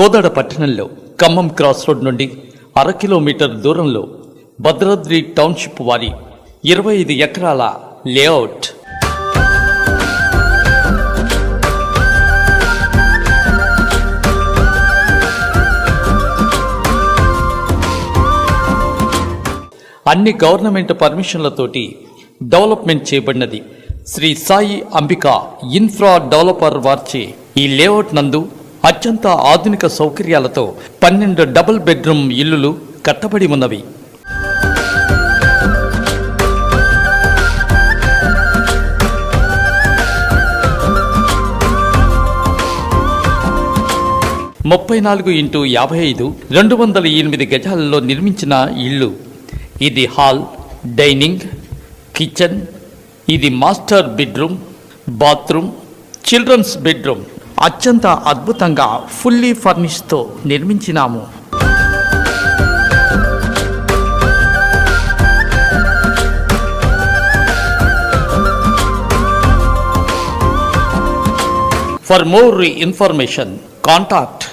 కోదాడ పట్టణంలో Khammam cross road నుండి అర కిలోమీటర్ దూరంలో భద్రాద్రి టౌన్షిప్ వారి ఇరవై ఐదు ఎకరాల లేఅవుట్. అన్ని గవర్నమెంట్ పర్మిషన్లతోటి డెవలప్మెంట్ చేయబడినది శ్రీ సాయి అంబిక ఇన్ఫ్రా డెవలపర్ వార్చే ఈ లేఅవుట్ నందు అత్యంత ఆధునిక సౌకర్యాలతో పన్నెండు డబుల్ బెడ్రూమ్ ఇల్లులు కట్టబడి ఉన్నవి. ముప్పై నాలుగు ఇంటూ యాభై ఐదు రెండు వందల ఎనిమిది గజాలలో నిర్మించిన ఇల్లు. ఇది హాల్ డైనింగ్ కిచెన్. ఇది master bedroom bathroom children's bedroom. అత్యంత అద్భుతంగా ఫుల్లీ ఫర్నిష్తో నిర్మించినాము. For more information contact